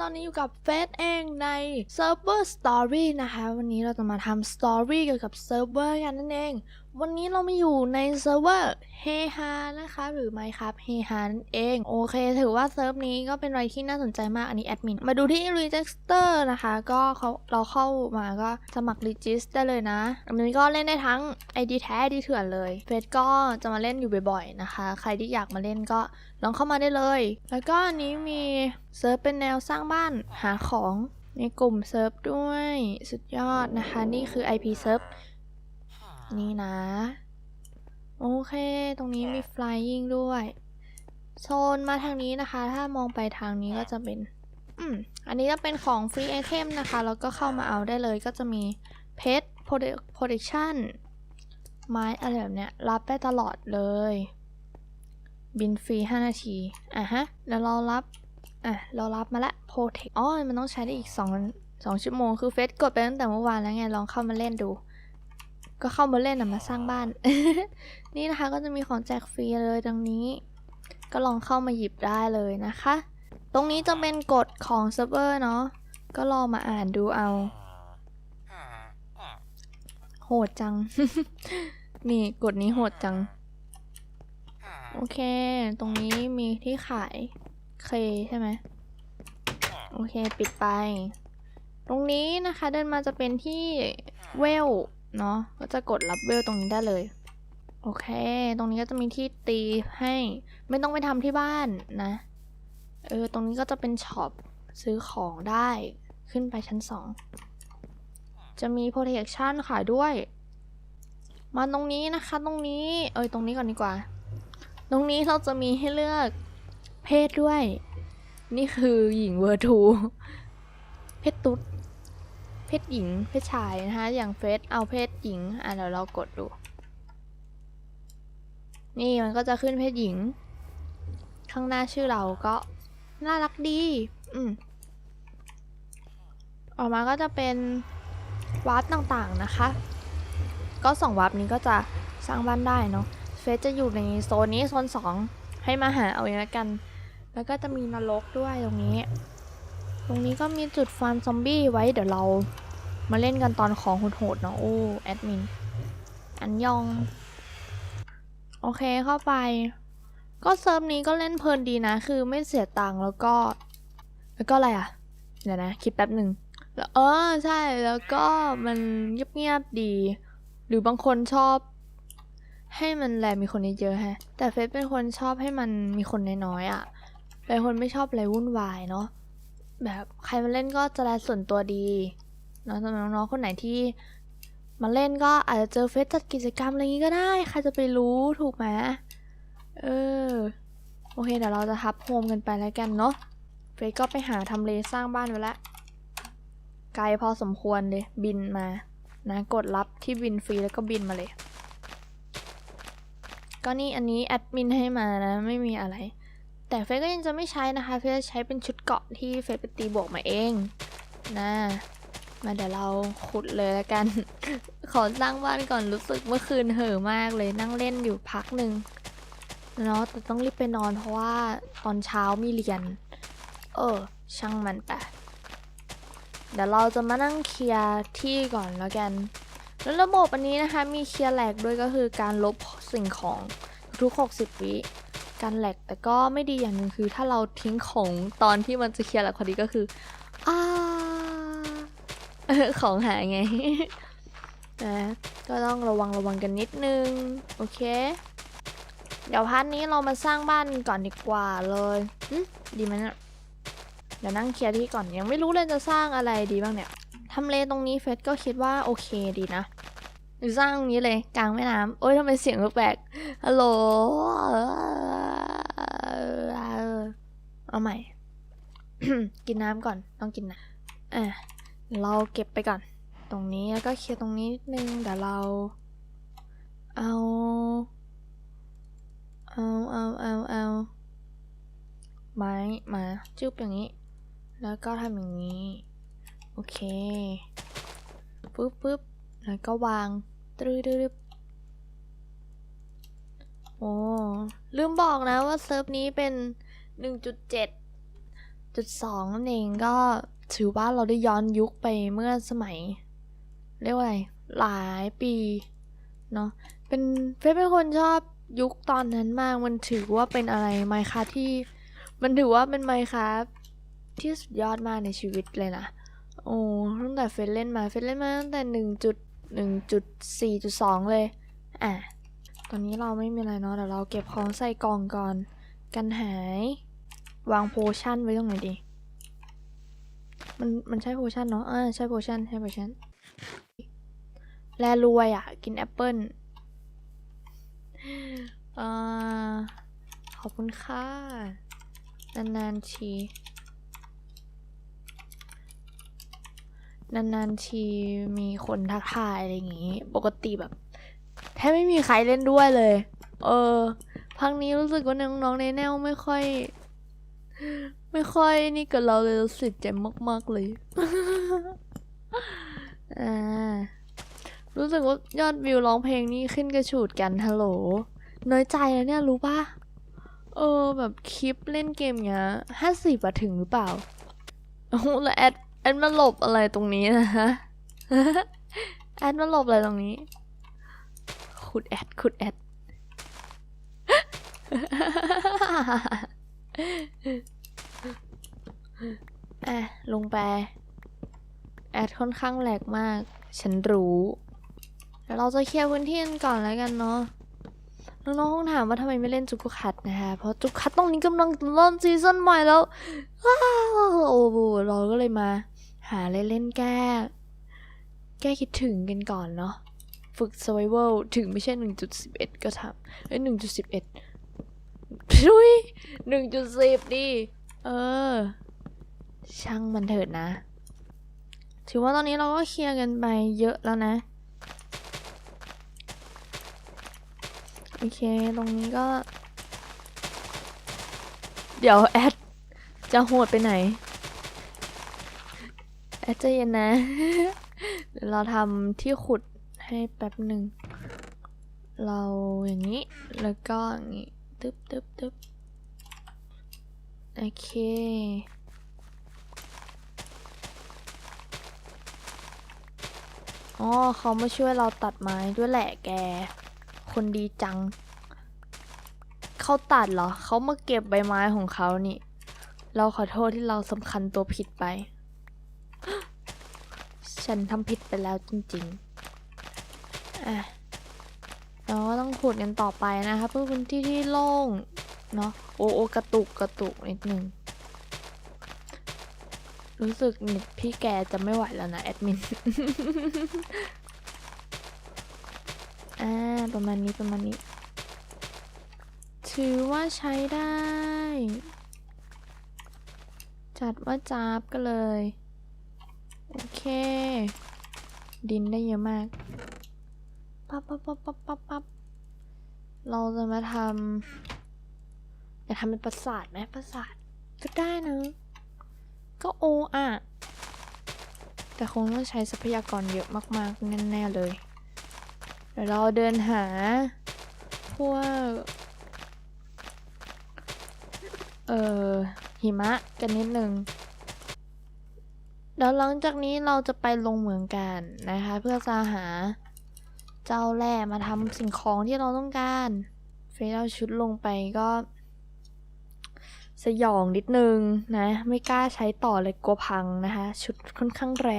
ตอนนี้อยู่กับเฟสเองในเซิร์ฟเวอร์สตอรี่นะคะ วันนี้เราจะมาทำสตอรี่เกี่ยวกับเซิร์ฟเวอร์กันนั่นเอง วันนี้เรามาอยู่ในเซิร์ฟเวอร์เฮฮานะคะ หรือไม่ครับเฮฮานั่นเอง โอเค ถือว่าเซิร์ฟนี้ก็เป็นอะไรที่น่าสนใจมากอันนี้แอดมิน มาดูที่ Register นะคะ ก็เขาเราเข้ามาก็สมัคร Regist ได้เลยนะ อันนี้ก็เล่นได้ทั้ง ID แท้ ID เถื่อนเลย เฟสก็จะมาเล่นอยู่บ่อยๆนะคะ ใครที่อยากมาเล่นก็ลองเข้ามาได้เลย แล้วก็อันนี้มีเซิร์ฟเป็นแนวสร้างบ้านหาของในกลุ่มเซิร์ฟด้วย สุดยอดนะคะ นี่คือ IP เซิร์ฟ นี่นะ โอเค ตรงนี้มี flying ด้วย โซนมาทางนี้นะคะ ถ้ามองไปทางนี้ก็จะเป็น อืม อันนี้จะเป็นของ free item นะคะ แล้วก็เข้ามาเอาได้เลยก็จะมี pet protection ไม้อะไรแบบเนี้ย รับได้ตลอดเลย บินฟรี 5 นาที อะฮะ แล้วเรารับ อะ เรารับมาละ protect อ๋อ มันต้องใช้ได้อีก 2 2 ชั่วโมง คือเฟซกดไปตั้งแต่เมื่อวานแล้วไง ลองเข้ามาเล่นดู ก็เข้ามาเล่นนะมาสร้างบ้าน นี่นะคะก็จะมีของแจกฟรีเลยตรงนี้ ก็ลองเข้ามาหยิบได้เลยนะคะ ตรงนี้จะเป็นกฎของเซิร์ฟเวอร์เนาะก็ลองมาอ่านดูเอา โหดจัง นี่กฎนี้โหดจัง โอเค ตรงนี้มีที่ขายเคใช่ไหมโอเค ปิดไป ตรงนี้นะคะเดินมาจะเป็นที่เวล เนาะก็จะกดรับเวลตรงนี้ได้เลย โอเค ตรงนี้ก็จะมีที่ตีให้ ไม่ต้องไปทำที่บ้านนะ เออ ตรงนี้ก็จะเป็นช็อปซื้อของได้ขึ้นไปชั้นสองจะมี protection ขายด้วย มาตรงนี้นะคะ ตรงนี้ เอ้ย ตรงนี้ก่อนดีกว่า ตรงนี้เราจะมีให้เลือกเพศด้วย นี่คือหญิงเวอร์ทู เพศตุ๊ด ศหญิง เพศชายนะคะอย่างเฟซเอาเพศหญิง อะเดี๋ยวเรากดดู นี่มันก็จะขึ้นเพศหญิง ข้างหน้าชื่อเราก็น่ารักดี อืมออกมาก็จะเป็นวาร์ปต่างๆนะคะ ก็สองวาร์ปนี้ก็จะสร้างบ้านได้เนาะเฟซจะอยู่ในโซนนี้โซนสองให้มาหาเอาเองละกัน แล้วก็จะมีนรกด้วยตรงนี้ ตรงนี้ก็มีจุดฟาร์มซอมบี้ไว้เดี๋ยวเรา มาเล่นกันตอนของโหดๆเนาะโอ้แอดมิน อันยอง โอเคเข้าไป ก็เซิร์ฟนี้ก็เล่นเพลินดีนะ คือไม่เสียตังค์แล้วก็ แล้วก็อะไรอะ เดี๋ยวนะ คิดแป๊บหนึ่งแล้วเออใช่แล้วก็มันเงียบๆดี หรือบางคนชอบ ให้มันแลมีคนเยอะๆฮะ แต่เฟซเป็นคนชอบให้มันมีคนน้อยๆอะ่ะเป็นคนไม่ชอบอะไรวุ่นวายเนาะแบบใครมาเล่นก็จะแลส่วนตัวดี นาะสำหรับน้องๆคนไหนที่มาเล่นก็อาจจะเจอเฟซจัดกิจกรรมอะไรอย่างงี้ก็ได้ใครจะไปรู้ถูกไหมเออโอเคเดี๋ยวเราจะทับโฮมกันไปแล้วกันเนาะเฟซก็ไปหาทำเลสร้างบ้านไว้แล้วไกลพอสมควรเลยบินมานะกดรับที่บินฟรีแล้วก็บินมาเลย ก็นี่อันนี้แอดมินให้มานะ ไม่มีอะไร แต่เฟซก็ยังจะไม่ใช้นะคะ เฟซจะใช้เป็นชุดเกาะที่เฟซไปตีบวกมาเองนะ มาเดี๋ยวเราขุดเลยแล้วกัน ขอสร้างบ้านก่อนรู้สึกเมื่อคืนเห่อมากเลยนั่งเล่นอยู่พักหนึ่งเนาะแต่ต้องรีบไปนอนเพราะว่าตอนเช้ามีเรียน เออ ช่างมันไปเดี๋ยวเราจะมานั่งเคลียร์ที่ก่อนแล้วกัน แล้วระบบอันนี้นะคะมีเคลียร์แหลกด้วยก็คือการลบสิ่งของทุก 60 วิการแหลกแต่ก็ไม่ดีอย่างหนึ่งคือ ถ้าเราทิ้งของตอนที่มันจะเคลียร์แหลกพอดีก็คือ เออของหายไง นะก็ต้องระวังระวังกันนิดนึง โอเค เดี๋ยวพาร์ทนี้เรามาสร้างบ้านก่อนดีกว่าเลยดีไหมเนี่ยเดี๋ยวนั่งเคลียร์ที่ก่อนยังไม่รู้เลยจะสร้างอะไรดีบ้างเนี่ยทำเลตรงนี้เฟสก็คิดว่าโอเคดีนะสร้างตรงนี้เลยกลางแม่น้ำโอ้ยทำไมเสียงแปลกฮัลโหลเอาใหม่ กินน้ำก่อนต้องกินน้ำอะ เราเก็บไปก่อน ตรงนี้แล้วก็เคลียร์ตรงนี้นิดนึงเดี๋ยวเราเอาเอาเอาเอาเอาไม้มาจุ๊บอย่างนี้ แล้วก็ทำอย่างนี้ โอเคปึ๊บปึ๊บแล้วก็วางตรึดึบโอ้ ลืมบอกนะว่าเซิร์ฟนี้เป็น 1.7จุดสองนั่นเองก็ ถือว่าเราได้ย้อนยุคไปเมื่อสมัย เรียกว่าอะไรหลายปีเนาะเป็นเฟซเป็นคนชอบยุคตอนนั้นมากมันถือว่าเป็นอะไรไมค้าที่ มันถือว่าเป็นไมค้าที่สุดยอดมากในชีวิตเลยนะโอ้ตั้งแต่เฟซเล่นมาเฟซเล่นมาตั้งแต่หนึ่งจุดหนึ่งจุดสี่จุดสองเลยอะตอนนี้เราไม่มีอะไรเนาะเดี๋ยวเราเก็บของใส่กล่องก่อน กันหาย วางโพชั่นไว้ตรงไหนดี มันมันใช่โพชั่นเนาะอ่าใช่โพชั่นใช่โพชั่นแลรวยอะ กินแอปเปิ้ลอ่าขอบคุณค่ะ นานๆทีนานๆทีมีคนทักทายอะไรอย่างงี้ ปกติแบบแทบไม่มีใครเล่นด้วยเลย เออพักนี้รู้สึกว่าน้องๆในแนวไม่ค่อย ไม่ค่อยนี่กับเราเลยรู้สึกเจ็บมาก ๆ เลย อ่า รู้สึกว่ายอดวิวร้องเพลงนี่ขึ้นกระฉูดกันฮัลโหล น้อยใจแล้วเนี่ยรู้ป่ะ เออแบบคลิปเล่นเกมเนี้ยห้าสิบอะถึงหรือเปล่าโอ้แล้วแอดแอดมาหลบอะไรตรงนี้นะฮะ แอดมาหลบอะไรตรงนี้ ขุดแอดขุดแอด อะ ลงไป แอดค่อนข้างแหลกมาก ฉันรู้เดี๋ยวเราจะเคลียร์พื้นที่กันก่อนแล้วกันเนาะน้องๆคงถามว่าทำไมไม่เล่นจุกุคัตนะคะเพราะจุกุคัตตรงนี้กำลังเริ่มซีซั่นใหม่แล้วว้าวโอ้โหเราก็เลยมา หาเล่นแก้ แก้คิดถึงกันก่อนเนาะฝึก survival ถึงไม่ใช่ 1.11 ก็ทำเอ้ย1.11ชุย1.10 ดิ เออ ช่างมันเถิดนะ ถือว่าตอนนี้เราก็เคลียร์กันไปเยอะแล้วนะ โอเค ตรงนี้ก็ เดี๋ยวแอดจะโหดไปไหน แอดใจเย็นนะ เดี๋ยวเราทำที่ขุดให้แป๊บหนึ่ง เราอย่างนี้ แล้วก็อย่างนี้ ตึ๊บตึ๊บตึ๊บโอเค อ๋อเขามาช่วยเราตัดไม้ด้วยแหละแก คนดีจัง เขาตัดเหรอ เขามาเก็บใบไม้ของเขานี่ เราขอโทษที่เราสำคัญตัวผิดไป ฉันทำผิดไปแล้วจริงๆอะเราก็ต้องขุดกันต่อไปนะคะเพื่อพื้นที่ที่โล่ง เนาะโอโอกระตุกกระตุกนิดนึง รู้สึกเน็ตพี่แกจะไม่ไหวแล้วนะแอดมิน อ่า ประมาณนี้ประมาณนี้ ถือว่าใช้ได้ จัดว่าจับก็เลย โอเค ดินได้เยอะมากปั๊บปั๊บปั๊บปั๊บปั๊บปั๊บเราจะมาทำจะทำเป็นปราสาทไหมปราสาทก็ได้นะ ก็โออะ แต่คงต้องใช้ทรัพยากรเยอะมากๆ แน่ๆเลยเดี๋ยวเราเดินหา พวก เอ่อ หิมะกันนิดนึงเดี๋ยวหลังจากนี้เราจะไปลงเหมืองกันนะคะ เพื่อจะหาเจ้าแร่มาทำสิ่งของที่เราต้องการ เฟซเอาชุดลงไปก็ สยองนิดนึงนะ ไม่กล้าใช้ต่อเลยกลัวพังนะคะ ชุดค่อนข้างแร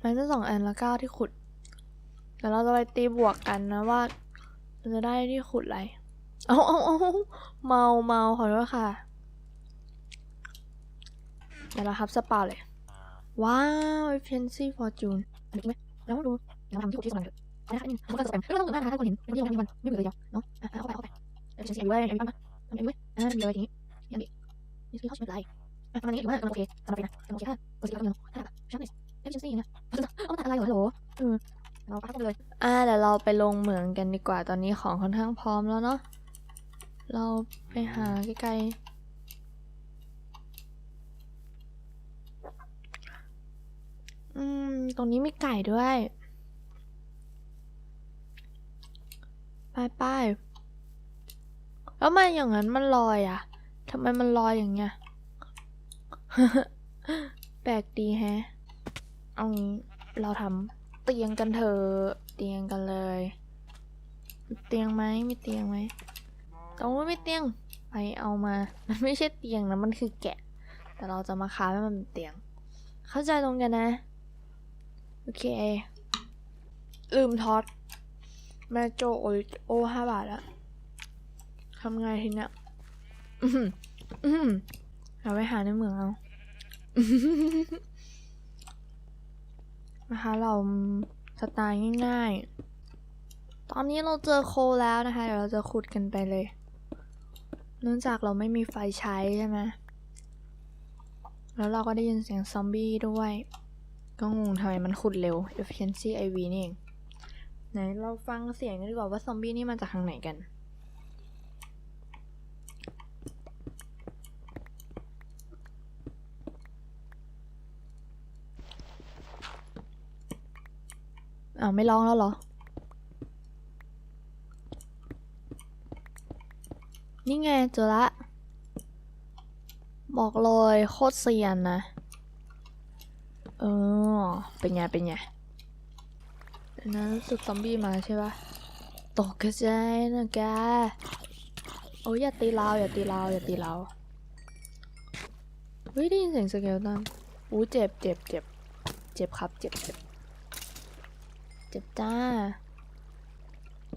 มันจะสองอันแล้วก็ที่ขุดเดี๋ยวเราจะไปตีบวกกันนะว่าจะได้ที่ขุดอะไร เอาเอาเอาเมาเมาขอโทษค่ะเดี๋ยวเราครับสปาเลย ว้าว efficiency fortune อันนี้ไหมแล้วมาดูเราทำที่ขุดที่สองเถอะนะคะนี่มันก็จะเป็นไม่ต้องเหมือนกันนะคะทุกคนเห็นไม่ต้องไม่ต้องไม่เหมือนเลยเนาะอะเอาไปเอาไป efficiency อยู่เว้ยอยู่บ้างทำเองเว้อ่าดีเลยทีนี้ยังดี นี่คือเขาช่วยอะไรอะประมาณนี้หรือว่ากำลังโอเคสำหรับเฟซนะกำลังโอเคค่ะโอเคแล้วกันเนาะถ้าแบบชั้นไหน efficiency นะเอาตัดอะไรเหรอฮัลโหลเออเราไปกันเลย อ่าเดี๋ยวเราไปลงเหมืองกันดีกว่าตอนนี้ของค่อนข้างพร้อมแล้วเนาะเราไปหาใกล้ๆอืม ตรงนี้มีไก่ด้วย ไปไปแล้วมาอย่างนั้นมันลอยอะ ทำไมมันลอยอย่างเงี้ย แปลกดีแฮะ เอางี้ เราทำเตียงกันเถอะเตียงกันเลย เตียงไหมมีเตียงไหมตรงว่าไม่เตียง ไปเอามา มันไม่ใช่เตียงนะ มันคือแกะ แต่เราจะมาค้าให้มันเป็นเตียง เข้าใจตรงกันนะ โอเค ลืมท็อดแม่โจโอโอห้าบาทแล้วทำไงทีเนี้ย เอาไปหาในเมืองเอานะคะเราสไตล์ง่ายๆ ตอนนี้เราเจอโคแล้วนะคะ เดี๋ยวเราจะขุดกันไปเลย เนื่องจากเราไม่มีไฟใช้ใช่ไหมแล้วเราก็ได้ยินเสียงซอมบี้ด้วย ก็งงทำไมมันขุดเร็ว efficiency IV นี่เอง ไหนเราฟังเสียงกันดีกว่าว่าซอมบี้นี่มาจากทางไหนกัน อ้าวไม่ร้องแล้วเหรอ นี่ไงเจอละ บอกเลยโคตรเซียนนะ เออ เป็นไง เป็นไงเดี๋ยวนะรู้สึกซอมบี้มาใช่ปะตกกระจนะแก โอ้ยอย่าตีเราอย่าตีเราอย่าตีเราเฮ้ยได้ยินเสียงสเกลตันอู้เจ็บเจ็บเจ็บเจ็บครับ เจ็บเจ็บ จ็บจ้า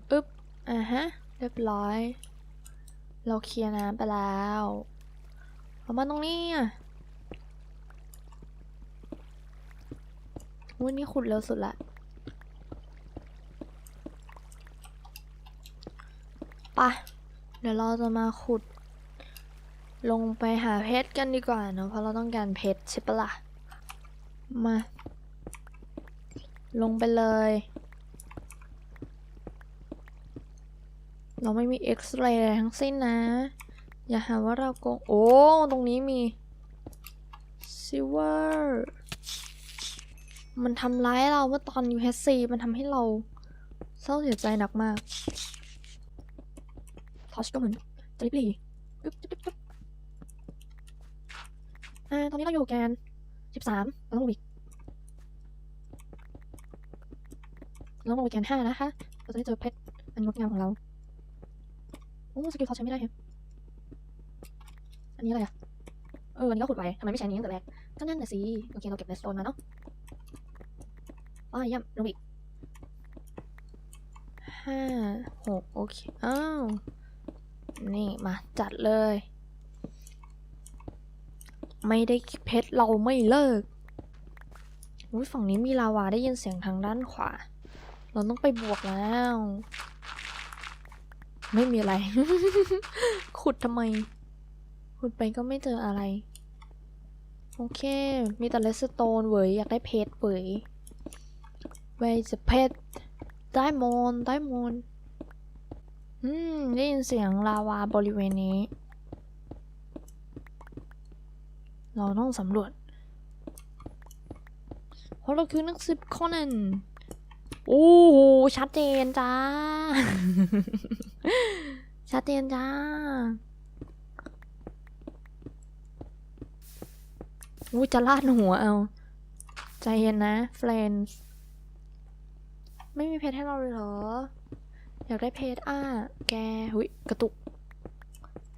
อึ๊บ อะฮะ เรียบร้อย เราเคลียร์น้ำไปแล้วเอามาตรงนี้อะวันนี้ขุดเร็วสุดละไปะ เดี๋ยวเราจะมาขุด ลงไปหาเพชรกันดีกว่าเนอะเพราะเราต้องการเพชรใช่ปะล่ะ มา ลงไปเลย เราไม่มีเอ็กซเรย์อะไรทั้งสิ้นนะ อย่าหาว่าเราโกง โอ้ ตรงนี้มีซิเวอร์มันทำร้ายเราเมื่อตอน UHC มันทำให้เราเศร้าเสียใจหนักมากทอชก็เหมือนจะริบหลีปึ๊บปึ๊บปึ๊บอ่าตอนนี้เราอยู่แกนสิบสามเราต้องลงอีก เราต้องลงไปแกนห้านะคะ เราจะได้เจอเพชรอันงดงามของเรา โอ้สกิลทอชใช้ไม่ได้แฮะอันนี้อะไรอะเอออันนี้ก็ขุดไว้ทำไมไม่ใช้อันนี้ตั้งแต่แรก ก็นั่นน่ะสิ โอเค เราเก็บเลสโตนมาเนาะอ้าวเยี่ยลงอีกห้าหกโอเค อ้าว นี่มาจัดเลย ไม่ได้เพชรเราไม่เลิกอุ้ยฝั่งนี้มีลาวาได้ยินเสียงทางด้านขวา เราต้องไปบวกแล้ว ไม่มีอะไร ขุดทำไม ขุดไปก็ไม่เจออะไร โอเค มีแต่เลสโตนเว้ยอยากได้เพชรเว้ยเว้ยจะเพชรได้มอนได้มอนอืม ได้ยินเสียงลาวาบริเวณนี้ เราต้องสำรวจ เพราะเราคือนักสืบคอนัน โอ้โหชัดเจนจ้า ชัดเจนจ้า อุ้ยจะลาดหัวเอา ใจเย็นนะเฟรนส์ไม่มีเพชรให้เราเลยเหรอ อยากได้เพชรอะ แก หุยกระตุก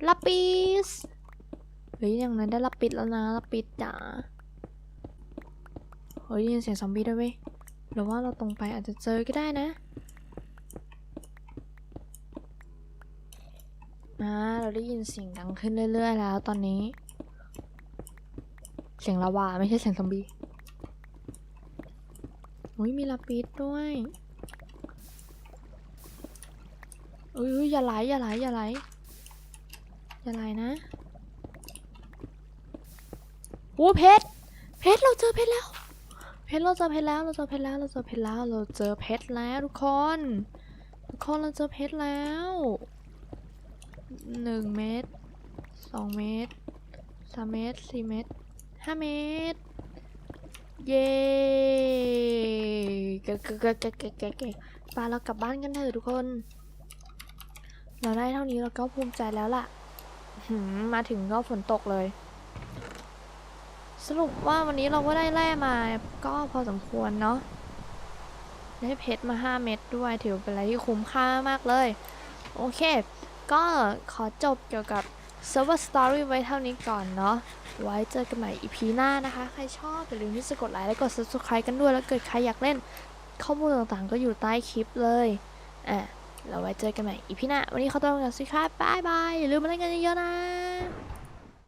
ลาปิสเฮ้ยอย่างนั้นได้ลาปิดแล้วนะลาปิดจ๋าเฮ้ยยินเสียงซอมบี้ด้วยเว้ย หรือว่าเราตรงไปอาจจะเจอก็ได้นะ อ่า เราได้ยินเสียงดังขึ้นเรื่อยๆแล้วตอนนี้ เสียงลาวาไม่ใช่เสียงซอมบี้อุ้ยมีลาปิดด้วยอุ้ยอยอย่าไหลอย่าไหลอย่าไหลอย่าไหลนะโอ้เพชรเพชรเราเจอเพชรแล้ว เพชรเราเจอเพชรแล้วเราเจอเพชรแล้วเราเจอเพชรแล้วเราเจอเพชรแล้วทุกคนทุกคนเราเจอเพชรแล้วหนึ่งเมตรสองเมตรสามเมตรสี่เมตรห้าเมตรเย้เก๋เก๋เก๋เก๋เก๋เก๋เก๋ไปเรากลับบ้านกันเถอะทุกคน เราได้เท่านี้เราก็ภูมิใจแล้วล่ะมาถึงก็ฝนตกเลย สรุปว่าวันนี้เราก็ได้แร่มาก็พอสมควรเนาะได้เพชรมา 5 เม็ดด้วยถือเป็นอะไรที่คุ้มค่ามากเลย โอเค ก็ขอจบเกี่ยวกับ Server Story ไว้เท่านี้ก่อนเนาะไว้เจอกันใหม่ EP หน้านะคะ ใครชอบอย่าลืมที่จะกดไลค์และกด Subscribe กันด้วย แล้วเกิดใครอยากเล่น ข้อมูลต่างๆ ก็อยู่ใต้คลิปเลยอะเราไว้เจอกันใหม่ EP หน้า วันนี้ขอตัวลาไปก่อนสิครับบ๊ายบายอย่าลืมมาเล่นกันเยอะๆนะ